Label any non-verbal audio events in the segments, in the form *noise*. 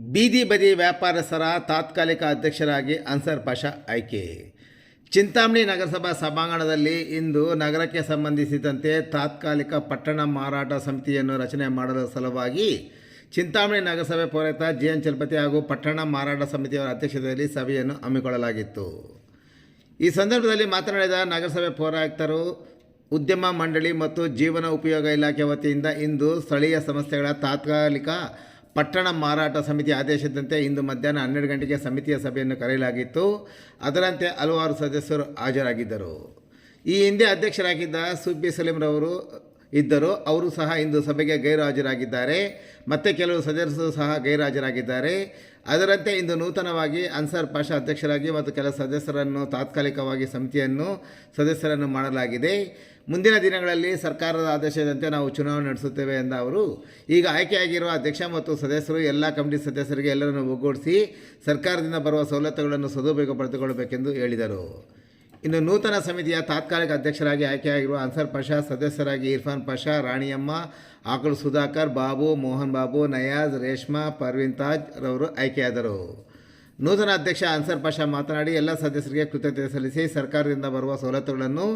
ಬೀದಿ ಬದಿ ವ್ಯಾಪಾರಸ್ಥರ ತಾತ್ಕಾಲಿಕ ಅಧ್ಯಕ್ಷರಾಗಿ ಅನ್ಸರ್ ಪಾಷಾ ಆಯ್ಕೆ. ಚಿಂತಾಮಣಿ ನಗರಸಭಾ ಸಭಾಂಗಣದಲ್ಲಿ ಇಂದು ನಗರಕ್ಕೆ ಸಂಬಂಧಿಸಿದಂತೆ ತಾತ್ಕಾಲಿಕ ಪಟ್ಟಣ ಮಾರಾಟ ಸಮಿತಿಯನ್ನು ರಚನೆ ಮಾಡಲು ಸಲುವಾಗಿ ಚಿಂತಾಮಣಿ ನಗರಸಭೆ ಪೌರಾಯುಕ್ತ ಜಿ ಎನ್ ಚಲಪತಿ ಹಾಗೂ ಪಟ್ಟಣ ಮಾರಾಟ ಸಮಿತಿಯವರ ಅಧ್ಯಕ್ಷತೆಯಲ್ಲಿ ಸಭೆಯನ್ನು ಹಮ್ಮಿಕೊಳ್ಳಲಾಗಿತ್ತು. ಈ ಸಂದರ್ಭದಲ್ಲಿ ಮಾತನಾಡಿದ ನಗರಸಭೆ ಪೌರಾಯುಕ್ತರು, ಉದ್ಯಮ ಮಂಡಳಿ ಮತ್ತು ಜೀವನ ಉಪಯೋಗ ಇಲಾಖೆ ವತಿಯಿಂದ ಇಂದು ಸ್ಥಳೀಯ ಸಂಸ್ಥೆಗಳ ತಾತ್ಕಾಲಿಕ ಪಟ್ಟಣ ಮಾರಾಟ ಸಮಿತಿ ಆದೇಶದಂತೆ ಇಂದು ಮಧ್ಯಾಹ್ನ ಹನ್ನೆರಡು ಗಂಟೆಗೆ ಸಮಿತಿಯ ಸಭೆಯನ್ನು ಕರೆಯಲಾಗಿತ್ತು. ಅದರಂತೆ ಹಲವಾರು ಸದಸ್ಯರು ಹಾಜರಾಗಿದ್ದರು. ಈ ಹಿಂದೆ ಅಧ್ಯಕ್ಷರಾಗಿದ್ದ ಸುಬ್ಬಿ ಸಲೀಂರವರು ಇದ್ದರು ಅವರು ಸಹ ಇಂದು ಸಭೆಗೆ ಗೈರುಹಾಜರಾಗಿದ್ದಾರೆ ಮತ್ತೆ ಕೆಲವು ಸದಸ್ಯರು ಸಹ ಗೈರುಹಾಜರಾಗಿದ್ದಾರೆ ಅದರಂತೆ ಇಂದು ನೂತನವಾಗಿ ಅನ್ಸರ್ ಪಾಷಾ ಅಧ್ಯಕ್ಷರಾಗಿ ಮತ್ತು ಕೆಲ ಸದಸ್ಯರನ್ನು ತಾತ್ಕಾಲಿಕವಾಗಿ ಸಮಿತಿಯನ್ನು ಸದಸ್ಯರನ್ನು ಮಾಡಲಾಗಿದೆ. ಮುಂದಿನ ದಿನಗಳಲ್ಲಿ ಸರ್ಕಾರದ ಆದೇಶದಂತೆ ನಾವು ಚುನಾವಣೆ ನಡೆಸುತ್ತೇವೆ ಎಂದ ಅವರು, ಈಗ ಆಯ್ಕೆಯಾಗಿರುವ ಅಧ್ಯಕ್ಷ ಮತ್ತು ಸದಸ್ಯರು ಎಲ್ಲ ಕಮಿಟಿ ಸದಸ್ಯರಿಗೆ ಎಲ್ಲರನ್ನು ಒಗ್ಗೂಡಿಸಿ ಸರ್ಕಾರದಿಂದ ಬರುವ ಸವಲತ್ತುಗಳನ್ನು ಸದುಪಯೋಗ ಪಡೆದುಕೊಳ್ಳಬೇಕೆಂದು ಹೇಳಿದರು. ಇನ್ನು ನೂತನ ಸಮಿತಿಯ ತಾತ್ಕಾಲಿಕ ಅಧ್ಯಕ್ಷರಾಗಿ ಆಯ್ಕೆಯಾಗಿರುವ ಅನ್ಸರ್ ಪಷಾ, ಸದಸ್ಯರಾಗಿ ಇರ್ಫಾನ್ ಪಷಾ, ರಾಣಿಯಮ್ಮ, ಆಕಳು ಸುಧಾಕರ್, ಬಾಬು, ಮೋಹನ್ ಬಾಬು, ನಯಾಜ್, ರೇಷ್ಮಾ, ಪರ್ವಿನ್ ತಾಜ್ ರವರು ಆಯ್ಕೆಯಾದರು. ನೂತನ ಅಧ್ಯಕ್ಷ ಅನ್ಸರ್ ಪಷಾ ಮಾತನಾಡಿ, ಎಲ್ಲ ಸದಸ್ಯರಿಗೆ ಕೃತಜ್ಞತೆ ಸಲ್ಲಿಸಿ ಸರ್ಕಾರದಿಂದ ಬರುವ ಸವಲತ್ತುಗಳನ್ನು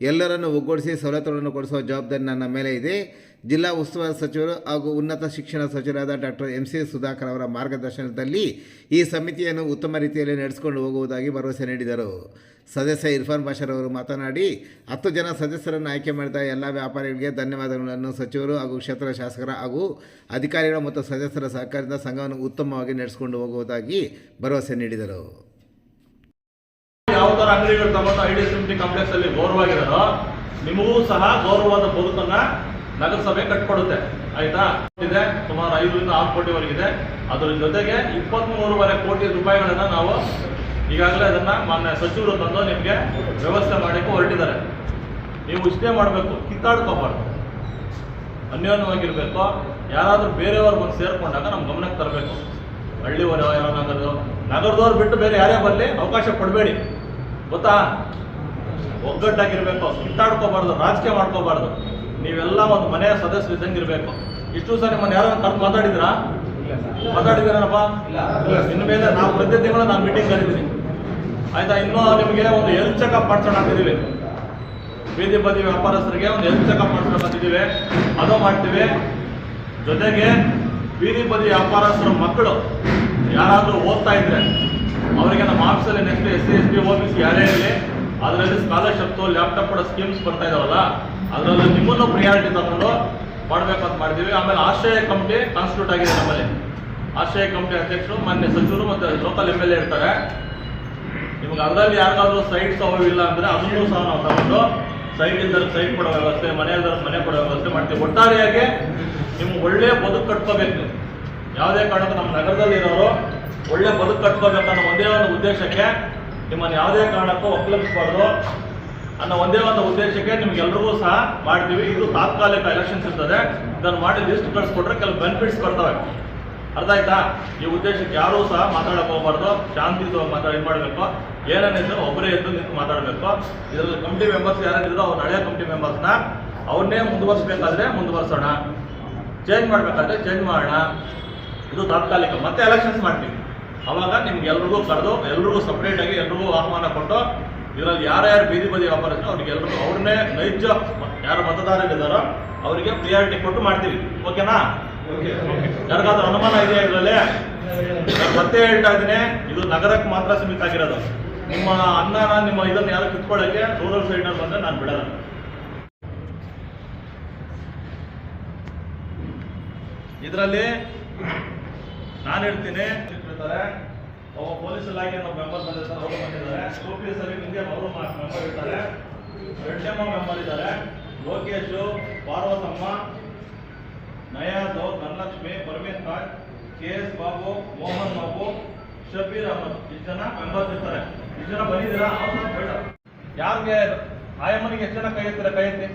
ಎಲ್ಲರನ್ನು ಒಗ್ಗೂಡಿಸಿ ಸವಲತ್ತುಗಳನ್ನು ಕೊಡಿಸುವ ಜವಾಬ್ದಾರಿ ನನ್ನ ಮೇಲೆ ಇದೆ. ಜಿಲ್ಲಾ ಉಸ್ತುವಾರಿ ಸಚಿವರು ಹಾಗೂ ಉನ್ನತ ಶಿಕ್ಷಣ ಸಚಿವರಾದ ಡಾಕ್ಟರ್ ಎಂ ಸಿ ಸುಧಾಕರ್ ಅವರ ಮಾರ್ಗದರ್ಶನದಲ್ಲಿ ಈ ಸಮಿತಿಯನ್ನು ಉತ್ತಮ ರೀತಿಯಲ್ಲಿ ನಡೆಸಿಕೊಂಡು ಹೋಗುವುದಾಗಿ ಭರವಸೆ ನೀಡಿದರು. ಸದಸ್ಯ ಇರ್ಫಾನ್ ಅವರು ಮಾತನಾಡಿ, ಹತ್ತು ಜನ ಸದಸ್ಯರನ್ನು ಆಯ್ಕೆ ಮಾಡಿದ ಎಲ್ಲ ವ್ಯಾಪಾರಿಗಳಿಗೆ ಧನ್ಯವಾದಗಳನ್ನು. ಸಚಿವರು ಹಾಗೂ ಕ್ಷೇತ್ರ ಶಾಸಕರ ಹಾಗೂ ಅಧಿಕಾರಿಗಳು ಮತ್ತು ಸದಸ್ಯರ ಸಹಕಾರದಿಂದ ಸಂಘವನ್ನು ಉತ್ತಮವಾಗಿ ನಡೆಸಿಕೊಂಡು ಹೋಗುವುದಾಗಿ ಭರವಸೆ ನೀಡಿದರು. ಯಾವ ತರ ಅಂಗಡಿಗಳು ತಗೊಂಡು ಐ ಡಿ ಟಿ ಕಾಂಪ್ಲೆಕ್ಸ್ ಅಲ್ಲಿ ಗೌರವಾಗಿರೋದು ನಿಮಗೂ ಸಹ ಗೌರವವಾದ ಬದುಕನ್ನ ನಗರಸಭೆ ಕಟ್ಕೊಡುತ್ತೆ. ಆಯ್ತಾ? ಇದೆ, ಸುಮಾರು ಐದರಿಂದ ಆರು ಕೋಟಿವರೆಗಿದೆ ಅದರ ಜೊತೆಗೆ ಇಪ್ಪತ್ಮೂರುವರೆ ಕೋಟಿ ರೂಪಾಯಿಗಳನ್ನ ನಾವು ಈಗಾಗಲೇ ಅದನ್ನ ಮಾನ್ಯ ಸಚಿವರು ತಂದು ನಿಮಗೆ ವ್ಯವಸ್ಥೆ ಮಾಡಕ್ಕೆ ಹೊರಟಿದ್ದಾರೆ. ನೀವು ಇಷ್ಟೇ ಮಾಡಬೇಕು, ಕಿತ್ತಾಡ್ಕೋಬಾರ್ದು. ಅನ್ಯೋನ್ಯವಾಗಿರ್ಬೇಕು, ಯಾರಾದರೂ ಬೇರೆಯವ್ರು ಬಂದು ಸೇರ್ಕೊಂಡಾಗ ನಮ್ಮ ಗಮನಕ್ಕೆ ತರಬೇಕು. ಹಳ್ಳಿಯವರು ಯಾರು, ನಗರದವ್ರು ನಗರದವ್ರು ಬಿಟ್ಟು ಬೇರೆ ಯಾರೇ ಬರಲಿ, ಅವಕಾಶ ಕೊಡಬೇಡಿ. ಗೊತ್ತಾ? ಒಗ್ಗಟ್ಟಾಗಿರ್ಬೇಕು ಕಿತ್ತಾಡ್ಕೋಬಾರ್ದು ರಾಜಕೀಯ ಮಾಡ್ಕೋಬಾರ್ದು. ನೀವೆಲ್ಲ ಒಂದು ಮನೆಯ ಸದಸ್ಯರು ಇದ್ದಂಗೆ ಇರಬೇಕು ಇಷ್ಟು ಸರಿ ನಿಮ್ಮನ್ನು ಯಾರು ಕರೆದು ಮಾತಾಡಿದ್ರಾ? ಮಾತಾಡಿದ್ದೀರನಪ್ಪ ಇನ್ನು ಮೇಲೆ ನಾವು ಪ್ರತಿ ತಿಂಗಳು ನಾನು ಮೀಟಿಂಗ್ ಕರೀತೀನಿ. ಆಯ್ತಾ ಇನ್ನೂ ನಿಮಗೆ ಒಂದು ಹೆಲ್ತ್ ಚೆಕಪ್ ಮಾಡ್ಸೋಣ ಅಂತಿದ್ದೀವಿ ಬೀದಿ ಬದಿ ವ್ಯಾಪಾರಸ್ಥರಿಗೆ ಒಂದು ಹೆಲ್ತ್ ಚೆಕಪ್ ಮಾಡ್ಸೋಣ ಅಂತಿದ್ದೀವಿ ಅದು ಮಾಡ್ತೀವಿ. ಜೊತೆಗೆ ಬೀದಿ ಬದಿ ವ್ಯಾಪಾರಸ್ಥರ ಮಕ್ಕಳು ಯಾರಾದರೂ ಓದ್ತಾ ಇದ್ರೆ ಅವರಿಗೆ ನಮ್ಮ ಅಲ್ಲಿ next S C S B office ಯಾರೇ ಇರಲಿ, ಅದರಲ್ಲಿ ಸ್ಕಾಲರ್ಶಿಪ್ ಲ್ಯಾಪ್ಟಾಪ್ ಕೂಡ ಸ್ಕೀಮ್ಸ್ ಬರ್ತಾ ಇದಾವಲ್ಲ, ಅದರಲ್ಲಿ ನಿಮ್ಮನ್ನು ಪ್ರಿಯಾರಿಟಿ ತಗೊಂಡು ಮಾಡ್ಬೇಕಂತ ಮಾಡಿದ್ದೀವಿ ಆಮೇಲೆ ಆಶ್ರಯ ಕಮಿಟಿ ಕಾನ್ಸ್ಟಿಟ್ಯೂಟ್ ಆಗಿದೆ ನಮ್ಮಲ್ಲಿ. ಆಶ್ರಯ ಕಮಿಟಿ ಅಧ್ಯಕ್ಷರು, ಮಾನ್ಯ ಸಚಿವರು ಮತ್ತು ಲೋಕಲ್ ಎಂ ಎಲ್ ಎ ಇರ್ತಾರೆ. ನಿಮ್ಗೆ ಅದರಲ್ಲಿ ಯಾರಿಗಾದ್ರೂ ಸೈಟ್ ಅವು ಇಲ್ಲ ಅಂದ್ರೆ ಅದನ್ನು ಸಹ ನಾವು ತಗೊಂಡು ಸೈಟ್ ಇಂದ ಸೈಟ್ ಕೊಡೋ ವ್ಯವಸ್ಥೆ, ಮನೆ ಮನೆ ಕೊಡೋ ವ್ಯವಸ್ಥೆ ಮಾಡ್ತೀವಿ. ಒಟ್ಟಾರೆಯಾಗಿ ನಿಮ್ಗೆ ಒಳ್ಳೆಯ ಬದುಕು ಕಟ್ಕೋಬೇಕು. ಯಾವುದೇ ಕಾರಣಕ್ಕೂ ನಮ್ಮ ನಗರದಲ್ಲಿ ಇರೋರು ಒಳ್ಳೆ ಬದುಕು ಕಟ್ಕೋಬೇಕನ್ನೋ ಒಂದೇ ಒಂದು ಉದ್ದೇಶಕ್ಕೆ ನಿಮ್ಮನ್ನು ಯಾವುದೇ ಕಾರಣಕ್ಕೂ ಒಕ್ಕಲಿಸ್ಬಾರ್ದು ಅನ್ನೋ ಒಂದೇ ಒಂದು ಉದ್ದೇಶಕ್ಕೆ ನಿಮ್ಗೆಲ್ರಿಗೂ ಸಹ ಮಾಡ್ತೀವಿ. ಇದು ತಾತ್ಕಾಲಿಕ ಎಲೆಕ್ಷನ್ಸ್ ಇರ್ತದೆ. ಇದನ್ನು ಮಾಡಿ ಲಿಸ್ಟ್ ಕಳಿಸ್ಕೊಟ್ರೆ ಕೆಲವು ಬೆನಿಫಿಟ್ಸ್ ಬರ್ತವೆ. ಅರ್ಥ ಆಯ್ತಾ? ಈ ಉದ್ದೇಶಕ್ಕೆ ಯಾರೂ ಸಹ ಮಾತಾಡಕ್ಕೆ ಹೋಗ್ಬಾರ್ದು. ಶಾಂತಿಯುತವಾಗಿ ಮಾತಾಡಿ ಮಾಡಬೇಕು. ಏನೇನಿದ್ರು ಒಬ್ಬರೇ ಎದ್ದು ನಿಂತು ಮಾತಾಡಬೇಕು. ಇದರಲ್ಲಿ ಕಮಿಟಿ ಮೆಂಬರ್ಸ್ ಯಾರಿದ್ರು ಅವ್ರು ಹಳೆಯ ಕಮಿಟಿ ಮೆಂಬರ್ಸ್ನ ಅವ್ರನ್ನೇ ಮುಂದುವರಿಸಬೇಕಾದ್ರೆ ಮುಂದುವರ್ಸೋಣ. ಚೇಂಜ್ ಮಾಡಬೇಕಾದ್ರೆ ಚೇಂಜ್ ಮಾಡೋಣ. ಇದು ತಾತ್ಕಾಲಿಕ. ಮತ್ತೆ ಎಲೆಕ್ಷನ್ಸ್ ಮಾಡ್ತೀವಿ. ಅವಾಗ ನಿಮ್ಗೆ ಎಲ್ರಿಗೂ ಕರೆದು ಎಲ್ರಿಗೂ ಸಪ್ರೇಟಾಗಿ ಎಲ್ರಿಗೂ ಆಹ್ವಾನ ಕೊಟ್ಟು ಇದರಲ್ಲಿ ಯಾರ್ಯಾರು ಬೀದಿ ಬದಿ ವ್ಯಾಪಾರಸ್ಥರು ಅವ್ರಿಗೆ ಎಲ್ರಿಗೂ ಅವ್ರನ್ನೇ ನೈಜ ಯಾರು ಮತದಾರರಿದ್ದಾರೋ ಅವರಿಗೆ ಪ್ರಿಯಾರಿಟಿ ಕೊಟ್ಟು ಮಾಡ್ತೀವಿ. ಓಕೆನಾ? ಯಾರಿಗಾದ್ರೂ ಅನುಮಾನ ಇದೆಯಾ ಇದರಲ್ಲಿ? ಮತ್ತೆ ಹೇಳ್ತಾ ಇದ್ದೀನಿ ಇದು ನಗರಕ್ಕೆ ಮಾತ್ರ ಸೀಮಿತ ಆಗಿರೋದು. ನಿಮ್ಮ ಅನ್ನನ ನಿಮ್ಮ ಇದನ್ನ ಯಾರು ಕಿತ್ಕೊಳ್ಳೋಕೆ ರೂರಲ್ ಸೈಡ್ನಲ್ಲಿ ಬಂದ್ರೆ ನಾನು ಬಿಡಲ್ಲ. ಇದರಲ್ಲಿ ನಾನು ಹೇಳ್ತೀನಿ ಇರ್ತಾರೆ ಒಬ್ಬ ಪೊಲೀಸ್ ಇಲಾಖೆ ನಮ್ಮ ಮೆಂಬರ್ ಬಂದಿರ್ತಾರೆ, ಅವರು ಬಂದಿದ್ದಾರೆ. ಓಪಿಎಸ್ ಅಲ್ಲಿ ನಿಮಗೆ ಅವರು ಮೆಂಬರ್ ಇರ್ತಾರೆ ರೆಡ್ಡಮ್ಮ ಮೆಂಬರ್ ಇದ್ದಾರೆ. Lokesh Parvathamma Nayadu Dhanalakshmi Paramesh Nag K S Babu, Mohan Babu Shabbir Ahmed. ಇಷ್ಟು ಜನ ಮೆಂಬರ್ಸ್ ಇರ್ತಾರೆ. ಇಷ್ಟು ಜನ ಬಂದಿದ್ದೀರಾ? ಬೇಡ ಯಾರಿಗೆ ಆಯಮ್ಮನಿಗೆ ಎಷ್ಟು ಜನ ಕೈ ಎತ್ತೀರಾ ಕೈ ಎತ್ತಿ?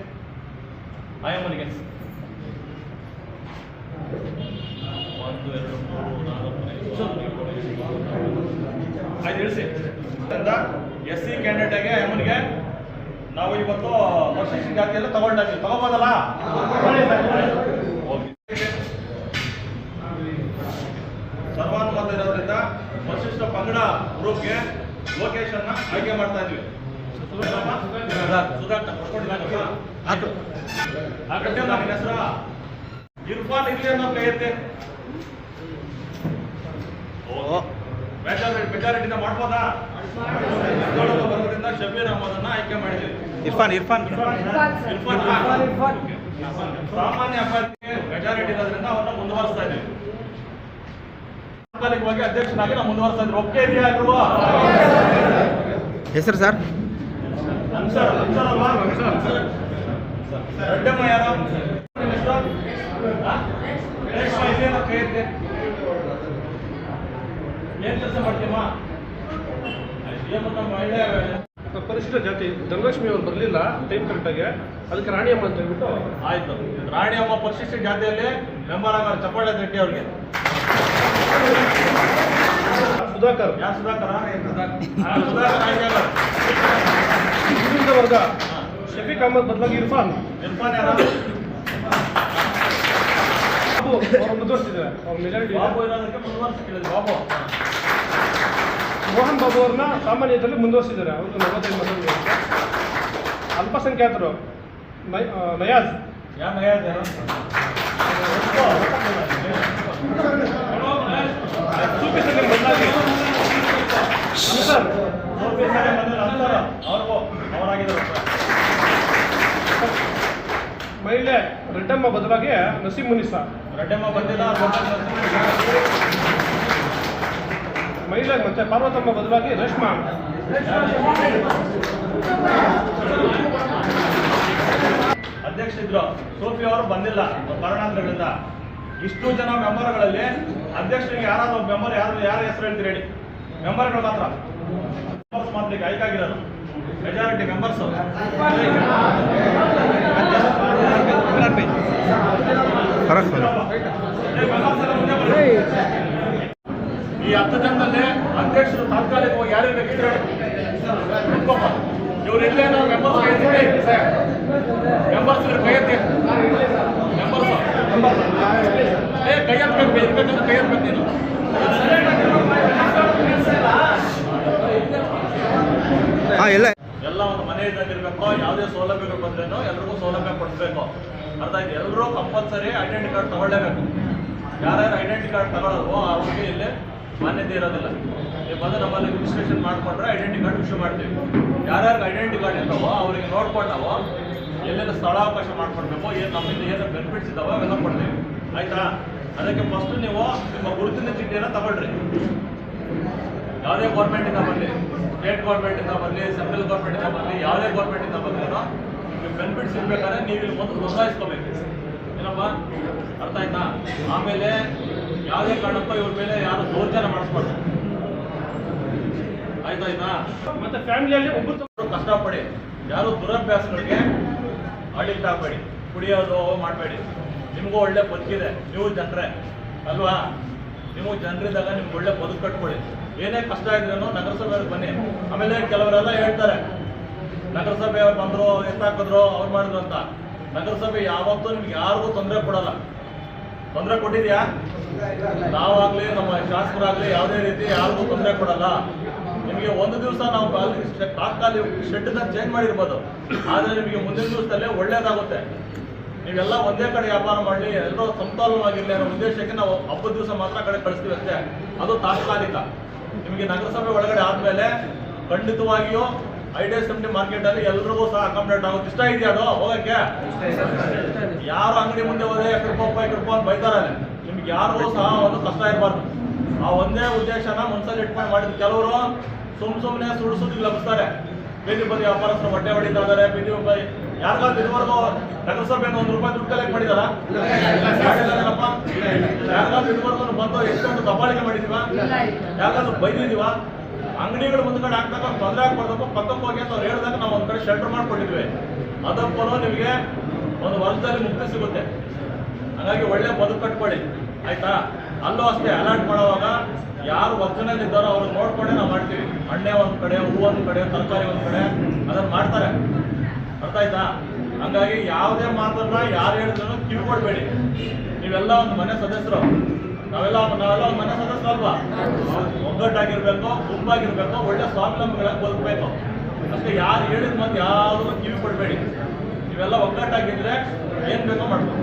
ಆಯಮ್ಮನಿಗೆ. ಒಂದು, ಎರಡು, ಮೂರು, ನಾಲ್ಕು ಆಯ್ತು ಇಳಿಸಿ ಎಸ್ ಸಿ ಕ್ಯಾಂಡಿಡೇಟ್ಗೆ ಅಮ್ಮನಿಗೆ ನಾವು ಇವತ್ತು ಪರಿಶಿಷ್ಟ ಜಾತಿಯೆಲ್ಲ ತಗೊಂಡಿದ್ದೀವಿ ತಗೋಬೋದಲ್ಲ. ಸರ್ವಾನುಮತ ಇರೋದ್ರಿಂದ ಪರಿಶಿಷ್ಟ ಪಂಗಡ ಗ್ರೂಪ್ಗೆ ಲೊಕೇಶನ್ ಆಯ್ಕೆ ಮಾಡ್ತಾ ಇದ್ವಿ. ಹೆಸರ? ಇರ್ಫಾನ್ ಇಲ್ಲಿ ಅನ್ನೋ ಕೈ ಎತ್ತಿ ಮೆಜಾರಿಟಿ ಮೆಜಾರಿಟಿನ ಮಾಡ್ಬೋದಾ? ಹದಿನೇಳು ಬರೋದ್ರಿಂದ ಶಬೀರ್ ಅಹಮದನ್ನ ಆಯ್ಕೆ ಮಾಡಿದ್ದೀವಿ. ಇರ್ಫಾನ್ ಇರ್ಫಾನ್. ಇರ್ಫಾನ್ ಸಾಮಾನ್ಯ ಅಭ್ಯರ್ಥಿಗೆ ಮೆಜಾರಿಟಿ ಇರೋದ್ರಿಂದ ಅವ್ರನ್ನ ಮುಂದುವರಿಸ್ತಾ ಇದ್ದೀವಿ. ತಾತ್ಕಾಲಿಕವಾಗಿ ಅಧ್ಯಕ್ಷನಾಗಿ ನಾವು ಮುಂದುವರಿಸ್ತಾ ಇದ್ದೀವಿ. ಒಪ್ಪಿಗೆ ಇದೆಯಾ ಇಲ್ವಾ ಹೆಸರು ಸರ್? ಹೆಸರು? ಹಾ? ಕೈ ಎತ್ತಿ. ಏನ್ ಕೆಲಸ ಮಾಡ್ತೀಯಮ್ಮ? ಮಹಿಳೆ? ಪರಿಶಿಷ್ಟ ಜಾತಿ ಧನಲಕ್ಷ್ಮಿ ಅವ್ರು ಬರಲಿಲ್ಲ ಟೈಮ್ ಕರೆಕ್ಟಾಗಿ ಅದಕ್ಕೆ ರಾಣಿಯಮ್ಮ ಅಂತ ಹೇಳ್ಬಿಟ್ಟು. ಆಯ್ತು. ರಾಣಿ ಅಮ್ಮ ಪರಿಶಿಷ್ಟ ಜಾತಿಯಲ್ಲಿ ಮೆಂಬರ್ ಆಗ ಚಪ್ಪಾಳೆ ರೆಡ್ಡಿ ಅವ್ರಿಗೆ. ಸುಧಾಕರ್? ಯಾರು ಸುಧಾಕರ್? ಆ, ಸುಧಾಕರ್. ಹಿಂದುಳಿದ ವರ್ಗ. ಶಫೀಕ್ ಅಹಮದ್ ಬದಲಾಗಿ ಇರ್ಫಾನ್. ಇರ್ಫಾನ್ ಯಾರು? ಬಾಬು ಅವ್ರು ಮುಂದುವರಿಸಿದ್ದಾರೆ ಅವ್ರ ಮೆಜಾರಿಟಿ ಬಾಬು ಇರೋದಕ್ಕೆ ಮುಂದುವರ್ಸಿ ಕೇಳಿದ್ರು ಬಾಬು ಮೋಹನ್ ಬಾಬು ಅವ್ರನ್ನ ಸಾಮಾನ್ಯದಲ್ಲಿ ಮುಂದುವರಿಸಿದ್ದಾರೆ. ಅವ್ರಿಗೆ ನಲವತ್ತೈದು ಮತ ಅಲ್ಪಸಂಖ್ಯಾತರು ನೈ- ನಯಾಜ್. ಯಾರು? ನಯಾಜ್ ಸಾರೆ ಮಹಿಳೆ ರೆಡ್ಡಮ್ಮ ಬದಲಾಗಿ ನಸೀಂ ರೆಡ್ಡಮ್ಮ ಬಂದಿಲ್ಲ ಮಹಿಳೆ ಮತ್ತೆ ಪಾರ್ವತಮ್ಮ ಬದಲಾಗಿ ರಶ್ಮಾ ಅಧ್ಯಕ್ಷ ಇದ್ರು ಸೋಫಿ ಅವರು ಬಂದಿಲ್ಲ ಕಾರಣಾಂತರಗಳಿಂದ ಇಷ್ಟು ಜನ ಮೆಂಬರ್ಗಳಲ್ಲಿ ಅಧ್ಯಕ್ಷರಿಗೆ ಯಾರಾದ್ರು ಮೆಂಬರ್ ಯಾರು ಯಾರ ಹೆಸರು ಹೇಳ್ತೀರಿ ಹೇಳಿ. ಮೆಂಬರ್ಗಳು ಮಾತ್ರ. ಮೆಂಬರ್ಸ್ ಮಾತ್ರ ಈಗ ಆಯ್ಕೆ ಆಗಿರೋದು. Majority members. *laughs* ಈ ಹತ್ತು ಜನದಲ್ಲಿ ಅಧ್ಯಕ್ಷರು ತಾತ್ಕಾಲಿಕವಾಗಿ ಯಾರು ಬೇಕಿದ್ರೆ ಇವ್ರು ಇಲ್ಲೇ ನಾವು ಮೆಂಬರ್ಸ್ ಮೆಂಬರ್ಸ್ ಇವ್ರು ಕೈ ಎತ್ತಿ. ಮೆಂಬರ್ಸ್ ಏ ಕೈ ಎತ್ತಬೇಕು ಇರ್ಬೇಕಂದ್ರೆ ಕೈ ನೀನು. ಎಲ್ಲ ಎಲ್ಲ ಒಂದು ಮನೆ ಇದ್ದಂಗಿರ್ಬೇಕು ಯಾವುದೇ ಸೌಲಭ್ಯಗಳು ಬಂದ್ರೇನು ಎಲ್ರಿಗೂ ಸೌಲಭ್ಯ ಕೊಡಿಸ್ಬೇಕು. ಅರ್ಥ ಆಯ್ತು. ಎಲ್ಲರೂ ಕಂಪಲ್ಸರಿ ಐಡೆಂಟಿ ಕಾರ್ಡ್ ತಗೊಳ್ಳೇಬೇಕು. ಯಾರ್ಯಾರು ಐಡೆಂಟಿ ಕಾರ್ಡ್ ತಗೊಳ್ಳೋದು ಅವ್ರಿಗೆ ಇಲ್ಲಿ ಮಾನ್ಯತೆ ಇರೋದಿಲ್ಲ. ನೀವು ಬಂದು ನಮ್ಮಲ್ಲಿ ರಿಜಿಸ್ಟ್ರೇಷನ್ ಮಾಡಿಕೊಂಡ್ರೆ ಐಡೆಂಟಿ ಕಾರ್ಡ್ ಇಶ್ಯೂ ಮಾಡ್ತೀವಿ. ಯಾರ್ಯಾರಿಗೆ ಐಡೆಂಟಿ ಕಾರ್ಡ್ ಇರ್ತಾವೋ ಅವರಿಗೆ ನೋಡ್ಕೊಂಡು ನಾವು ಎಲ್ಲೆಲ್ಲ ಸ್ಥಳಾವಕಾಶ ಮಾಡ್ಕೊಡ್ಬೇಕು, ಏನು ನಮ್ಮಿಂದ ಏನು ಬೆನಿಫಿಟ್ಸ್ ಇದಾವೋ ಅವೆಲ್ಲ ಕೊಡ್ತೀವಿ. ಆಯ್ತಾ? ಅದಕ್ಕೆ ಫಸ್ಟ್ ನೀವು ನಿಮ್ಮ ಗುರುತಿನ ಚೀಟಿಯನ್ನು ತಗೊಳ್ರಿ. ಯಾವುದೇ ಗೌರ್ಮೆಂಟಿಂದ ಬರಲಿ ಸ್ಟೇಟ್ ಗೌರ್ಮೆಂಟಿಂದ ಬರಲಿ ಸೆಂಟ್ರಲ್ ಗೌರ್ಮೆಂಟಿಂದ ಬರಲಿ, ಯಾವುದೇ ಗೌರ್ಮೆಂಟಿಂದ ಬಂದ್ರೂ ನೀವು ಬೆನಿಫಿಟ್ ಸಿಗ್ಬೇಕಾದ್ರೆ ನೀವು ಇಲ್ಲಿ ಮೊದಲು ನೋಂದಾಯಿಸ್ಕೋಬೇಕು ಏನಪ್ಪ? ಅರ್ಥ ಆಯ್ತಾ? ಆಮೇಲೆ ಯಾವುದೇ ಕಾರಣಪ್ಪ ಇವ್ರ ಮೇಲೆ ಯಾರು ದೌರ್ಜನ್ಯ ಮಾಡಿಸ್ಬಾರ್ದು. ಆಯ್ತಾಯ್ತಾ ಮತ್ತೆ ಫ್ಯಾಮಿಲಿಯಲ್ಲಿ ಒಬ್ಬರು ಕಷ್ಟಪಡಿ ಯಾರು ದುರಭ್ಯಾಸಗಳಿಗೆ ಅಡಿಕ್ಟ್ ಆಗಬೇಡಿ. ಕುಡಿಯೋದು ಮಾಡಬೇಡಿ. ನಿಮಗೂ ಒಳ್ಳೆ ಬದುಕಿದೆ. ನೀವು ಜನರೇ ಅಲ್ವಾ? ನೀವು ಜನರಿದ್ದಾಗ ನಿಮ್ಗೆ ಒಳ್ಳೆ ಬದುಕು ಕಟ್ಕೊಳ್ಳಿ. ಏನೇ ಕಷ್ಟ ಇದ್ರೂ ನಗರಸಭೆಗೆ ಬನ್ನಿ. ಆಮೇಲೆ ಕೆಲವರೆಲ್ಲ ಹೇಳ್ತಾರೆ ನಗರಸಭೆಯವ್ರು ಬಂದ್ರು ಎತ್ತಾಕಿದ್ರು ಅವ್ರು ಮಾಡಿದ್ರು ಅಂತ. ನಗರಸಭೆ ಯಾವತ್ತೂ ನಿಮ್ಗೆ ಯಾರಿಗೂ ತೊಂದರೆ ಕೊಡಲ್ಲ. ತೊಂದರೆ ಕೊಟ್ಟಿದ್ಯಾ? ನಾವಾಗ್ಲಿ, ನಮ್ಮ ಶಾಸಕರಾಗ್ಲಿ ಯಾವುದೇ ರೀತಿ ಯಾರಿಗೂ ತೊಂದರೆ ಕೊಡಲ್ಲ. ನಿಮಗೆ ಒಂದು ದಿವಸ ನಾವು ತಾತ್ಕಾಲಿಕ ಶೆಡ್ ಚೇಂಜ್ ಮಾಡಿರ್ಬೋದು. ಆದ್ರೆ ನಿಮಗೆ ಮುಂದಿನ ದಿವಸದಲ್ಲೇ ಒಳ್ಳೇದಾಗುತ್ತೆ. ನೀವೆಲ್ಲ ಒಂದೇ ಕಡೆ ವ್ಯಾಪಾರ ಮಾಡಲಿ, ಎಲ್ಲರೂ ಸಮತೋಲನವಾಗಿರಲಿ ಅನ್ನೋ ಉದ್ದೇಶಕ್ಕೆ ನಾವು ಹಬ್ಬದ ದಿವಸ ಮಾತ್ರ ಕಡೆ ಕಳಿಸ್ತೀವಿ ಅಷ್ಟೇ. ಅದು ತಾತ್ಕಾಲಿಕ. ನಿಮಗೆ ನಗರಸಭೆ ಒಳಗಡೆ ಆದ್ಮೇಲೆ ಖಂಡಿತವಾಗಿಯೂ ಐಡಿಯಾ ಸೆಂಟಿ ಮಾರ್ಕೆಟ್ ಅಲ್ಲಿ ಎಲ್ರಿಗೂ ಸಹ ಅಕಾಮಿಡೇಟ್ ಆಗುತ್ತೆ. ಇಷ್ಟ ಇದೆಯಾ ಅದು? ಹೋಗಕ್ಕೆ? ಯಾರು ಅಂಗಡಿ ಮುಂದೆ ಹೋದ್ರೆ ಕೃಪಪ್ಪ ಕೃಪ ಅಂತ ಬೈತಾರೆ. ನಿಮ್ಗೆ ಯಾರಿಗೂ ಸಹ ಒಂದು ಕಷ್ಟ ಇರಬಾರ್ದು. ಆ ಒಂದೇ ಉದ್ದೇಶನ ಮನ್ಸಲ್ಲಿ ಇಟ್ಕೊಂಡು ಮಾಡಿದ್ರು ಕೆಲವರು ಸುಮ್ ಸುಮ್ಮನೆ ಸುಳ್ಳು ಸುದ್ದಿಗೆ ಲಭಿಸ್ತಾರೆ. ಬೀದಿ ಬದಿ ವ್ಯಾಪಾರಸ್ಥರು ಹೊಟ್ಟೆ ಹೊಡಿತಾ ಇದಾರೆ ಬೀದಿ ಯಾರಿಗಾದ್ರು ಇದುವರೆಗೂ ನಗರಸಭೆ ಒಂದು ರೂಪಾಯಿ ದುಡ್ಡು ಕಲೆಕ್ಟ್ ಮಾಡಿದಾರ? ಯಾರಿಗಾದ್ರು ಇದುವರೆಗೂ ಬಂದು ಎಷ್ಟೊಂದು ದಬ್ಬಾಳಿಕೆ ಮಾಡಿದೀವ ಯಾರಿಗಾದ್ರು ಬೈದಿದೀವ ಅಂಗಡಿಗಳು ಮುಂದ್ಗಡೆ ಹಾಕ್ದಾಗ ತೊಂದರೆ ಆಗ್ಬಾರ್ದಪ್ಪ ಪಕ್ಕಕ್ಕೆ ಹೋಗಿ ಅಂತ ಅವ್ರು ಹೇಳಿದಾಗ ನಾವು ಒಂದ್ ಕಡೆ ಶೆಲ್ಟರ್ ಮಾಡ್ಕೊಂಡಿದ್ವಿ. ಅದಕ್ಕೂ ನಿಮಗೆ ಒಂದು ವರ್ಷದಲ್ಲಿ ಮುಕ್ತಿ ಸಿಗುತ್ತೆ. ಹಾಗಾಗಿ ಒಳ್ಳೆ ಬದುಕು ಕಟ್ಕೊಳ್ಳಿ. ಆಯ್ತಾ? ಅಲ್ಲೂ ಅಷ್ಟೇ ಅಲರ್ಟ್ ಮಾಡುವಾಗ ಯಾರು ವರ್ಜನಲ್ಲಿ ಇದ್ದಾರೋ ಅವ್ರನ್ನ ನೋಡ್ಕೊಂಡೆ ನಾವು ಮಾಡ್ತೀವಿ. ಹಣ್ಣೆ ಒಂದ್ ಕಡೆ, ಹೂ ಒಂದ್ ಕಡೆ, ತರಕಾರಿ ಒಂದ್ ಕಡೆ, ಅದನ್ನ ಮಾಡ್ತಾರೆ. ಅರ್ಥ ಆಯ್ತಾ? ಹಂಗಾಗಿ ಯಾವುದೇ ಮಾತನ್ನ ಯಾರು ಹೇಳಿದ್ರು ಕಿವಿ ಕೊಡ್ಬೇಡಿ ನೀವೆಲ್ಲ ಒಂದು ಮನೆ ಸದಸ್ಯರು. ನಾವೆಲ್ಲ ನಾವೆಲ್ಲ ಮನೆ ಸದಸ್ಯರು ಅಲ್ವಾ ಒಗ್ಗಟ್ಟಾಗಿರ್ಬೇಕು, ಗುಂಪಾಗಿರ್ಬೇಕು, ಒಳ್ಳೆ ಸ್ವಾವಲಂಬಿಗಳಾಗಿ ಬದುಕಬೇಕು. ಅಷ್ಟೇ ಯಾರು ಹೇಳಿದ ಮತ್ತೆ ಯಾರು ಕಿವಿ ಕೊಡಬೇಡಿ ಇವೆಲ್ಲ ಒಗ್ಗಟ್ಟಾಗಿದ್ರೆ ಏನ್ ಬೇಕೋ ಮಾಡ್ಬೇಕು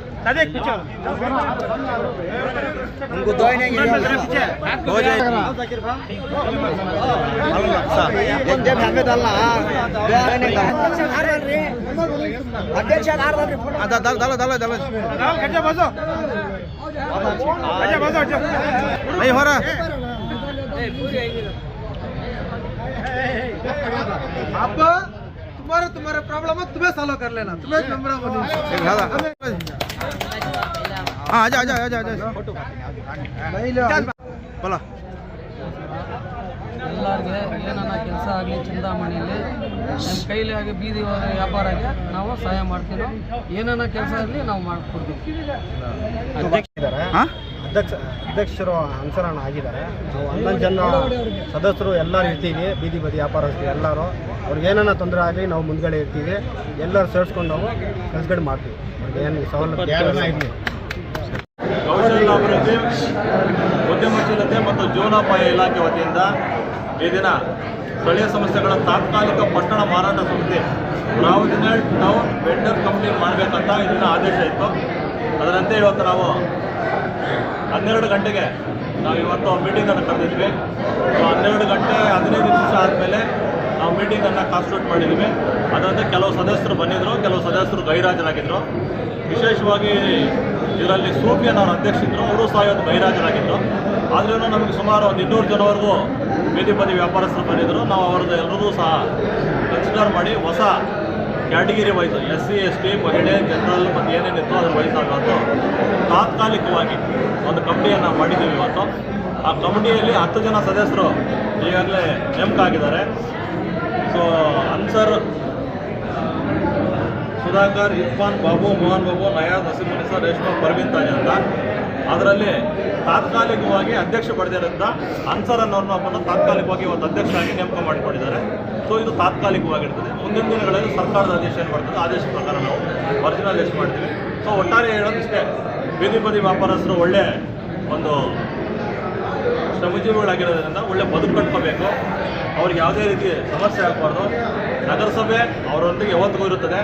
जाओ साइड में उनको दो ही नहीं है हो जाएगा मालूम लगता जब हमें डालना अध्यक्ष हाँ दा- दाला दाला दाला दाला नहीं हो रहा अब तुम्हारा तुम्हारा प्रॉब्लम है तुम्हें सॉल्व कर लेना तुम्हें कैमरा बनो एक दादा हाँ आजा आजा आजा आजा नहीं लो बोला ಎಲ್ಲರಿಗೆ ಏನನ್ನ ಕೆಲಸ ಆಗಲಿ ಚಿಂತಾಮಣಿಯಲ್ಲಿ ನಮ್ಮ ಕೈಲಿ ಆಗಿ ಬೀದಿ ವ್ಯಾಪಾರಕ್ಕೆ ನಾವು ಸಹಾಯ ಮಾಡ್ತೀವಿ ಏನನ್ನ ಕೆಲಸ ಆಗಲಿ ನಾವು ಮಾಡಿಕೊಡ್ತೀವಿ हाँ ಅಧ್ಯಕ್ಷ ಅಧ್ಯಕ್ಷರು ಅನುಸರಣ ಆಗಿದ್ದಾರೆ. ನಾವು ಹನ್ನೊಂದು ಜನ ಸದಸ್ಯರು ಎಲ್ಲರೂ ಇರ್ತೀವಿ ಬೀದಿ ಬದಿ ವ್ಯಾಪಾರಸ್ಥರು ಎಲ್ಲರೂ. ಅವ್ರಿಗೆ ಏನಾನ ತೊಂದರೆ ಆಗಲಿ ನಾವು ಮುಂದ್ಗಡೆ ಇರ್ತೀವಿ. ಎಲ್ಲರೂ ಸೇರಿಸ್ಕೊಂಡು ನಾವು ಕೆಲಸಗಳು ಮಾಡ್ತೀವಿ. ಅವ್ರಿಗೆ ಏನು ಸವಲತ್ತು ಕೌಶಲ್ಯಾಭಿವೃದ್ಧಿ ಉದ್ಯಮಶೀಲತೆ ಮತ್ತು ಜೀವನೋಪಾಯ ಇಲಾಖೆ ವತಿಯಿಂದ ಈ ದಿನ ಸ್ಥಳೀಯ ಸಂಸ್ಥೆಗಳ ತಾತ್ಕಾಲಿಕ ಪಟ್ಟಣ ಮಾರಾಟ ನಾವು ದಿನ ಟೌನ್ ವೆಂಡರ್ ಕಂಪ್ನಿ ಮಾಡಬೇಕಂತ ಇದನ್ನು ಆದೇಶ ಇತ್ತು. ಅದರಂತೆ ಇವತ್ತು ನಾವು ಹನ್ನೆರಡು ಗಂಟೆಗೆ ನಾವು ಇವತ್ತು ಮೀಟಿಂಗನ್ನು ಕರೆದಿದ್ವಿ. ಸೊ ಹನ್ನೆರಡು ಗಂಟೆ ಹದಿನೈದು ನಿಮಿಷ ಆದಮೇಲೆ ನಾವು ಮೀಟಿಂಗನ್ನು ಕಾನ್ಸ್ಟಿಟ್ಯೂಟ್ ಮಾಡಿದ್ವಿ. ಅದರಂತೆ ಕೆಲವು ಸದಸ್ಯರು ಬಂದಿದ್ದರು ಕೆಲವು ಸದಸ್ಯರು ಗೈರಾಜರಾಗಿದ್ದರು ವಿಶೇಷವಾಗಿ ಇದರಲ್ಲಿ ಸೂಫಿಯನ್ ಅವರು ಅಧ್ಯಕ್ಷಿದ್ರು ಅವರು ಸಹ ಇವತ್ತು ಗೈರಾಜರಾಗಿದ್ದರು ಆದ್ರೂ ನಮಗೆ ಸುಮಾರು ಒಂದು ಇನ್ನೂರು ಜನವರೆಗೂ ಬೀದಿ ಬದಿ ವ್ಯಾಪಾರಸ್ಥರು ಬಂದಿದ್ದರು ನಾವು ಅವ್ರದ್ದು ಎಲ್ಲರಿಗೂ ಸಹ ಕನ್ಸಿಡರ್ ಮಾಡಿ ಹೊಸ category wise S C, S T, ಮಹಿಳೆ, ಜನರಲ್ ಮತ್ತು ಏನೇನಿತ್ತು ಅದ್ರ ವಯಸ್ಸಾಗೋದು ತಾತ್ಕಾಲಿಕವಾಗಿ ಒಂದು ಕಮಿಟಿಯನ್ನು ಮಾಡಿದ್ದೀವಿ ಇವತ್ತು. ಆ ಕಮಿಟಿಯಲ್ಲಿ ಹತ್ತು ಜನ ಸದಸ್ಯರು ಈಗಾಗಲೇ ನೇಮಕ ಆಗಿದ್ದಾರೆ. ಸೊ ಅನ್ಸರ್, ಸುಧಾಕರ್, ಇರ್ಫಾನ್ ಬಾಬು, ಮೋಹನ್ ಬಾಬು, ನಯಾಜ್ ನಸೀಮುನಿಸಾ ರೇಷ್ಮಾ, ಪರ್ವಿನ್ ತಾಜ್ ಅಂತ. ಅದರಲ್ಲಿ ತಾತ್ಕಾಲಿಕವಾಗಿ ಅಧ್ಯಕ್ಷ ಪಡೆದಿರೋದ್ರಿಂದ ಅನ್ಸರ್ ಅನ್ನೋರ್ನ ತಾತ್ಕಾಲಿಕವಾಗಿ ಇವತ್ತು ಅಧ್ಯಕ್ಷರಾಗಿ ನೇಮಕ ಮಾಡಿಕೊಂಡಿದ್ದಾರೆ. ಸೊ ಇದು ತಾತ್ಕಾಲಿಕವಾಗಿರ್ತದೆ. ಮುಂದಿನ ದಿನಗಳಲ್ಲಿ ಸರ್ಕಾರದ ಆದೇಶ ಏನು ಬರ್ತದೆ? ಆದೇಶ ಪ್ರಕಾರ ನಾವು ಒರಿಜಿನಲ್ ಲಿಸ್ಟ್ ಮಾಡ್ತೀವಿ. ಸೊ ಒಟ್ಟಾರೆ ಹೇಳೋದಿಷ್ಟೇ ಬೀದಿ ಬದಿ ವ್ಯಾಪಾರಸ್ಥರು ಒಳ್ಳೆ ಒಂದು ಶ್ರಮಜೀವಿಗಳಾಗಿರೋದ್ರಿಂದ ಒಳ್ಳೆ ಬದುಕು ಕಟ್ಕೋಬೇಕು. ಅವ್ರಿಗೆ ಯಾವುದೇ ರೀತಿ ಸಮಸ್ಯೆ ಆಗಬಾರ್ದು. ನಗರಸಭೆ ಅವರೊಂದಿಗೆ ಯಾವತ್ತಿಗೂ ಇರುತ್ತದೆ.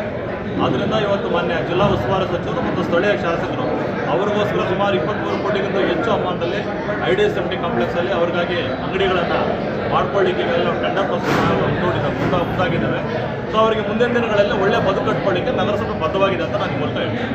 ಆದ್ದರಿಂದ ಇವತ್ತು ಮಾನ್ಯ ಜಿಲ್ಲಾ ಉಸ್ತುವಾರಿ ಸಚಿವರು ಮತ್ತು ಸ್ಥಳೀಯ ಶಾಸಕರು ಅವ್ರಿಗೋಸ್ಕರ ಸುಮಾರು ಇಪ್ಪತ್ತ್ಮೂರು ಕೋಟಿಗಿಂತ ಹೆಚ್ಚು ಅಮೌಂಟಲ್ಲಿ I D S M T ಕಾಂಪ್ಲೆಕ್ಸಲ್ಲಿ ಅವ್ರಿಗಾಗಿ ಅಂಗಡಿಗಳನ್ನು ಮಾಡ್ಕೊಳ್ಳಿಕ್ಕೆ ಇವೆಲ್ಲ ಟೆಂಡರ್ ಪ್ರೊಸೆಸ್ ನೋಡಿದ ಮುಂದ ಮುಂದಾಗಿದ್ದಾವೆ ಸೊ ಅವರಿಗೆ ಮುಂದಿನ ದಿನಗಳಲ್ಲಿ ಒಳ್ಳೆ ಬದುಕು ಕಟ್ಕೊಳ್ಳಿಕ್ಕೆ ನಗರಸಭೆ ಬದ್ಧವಾಗಿದೆ ಅಂತ ನಾನು ಹೇಳ್ತಾ ಇದ್ದೀನಿ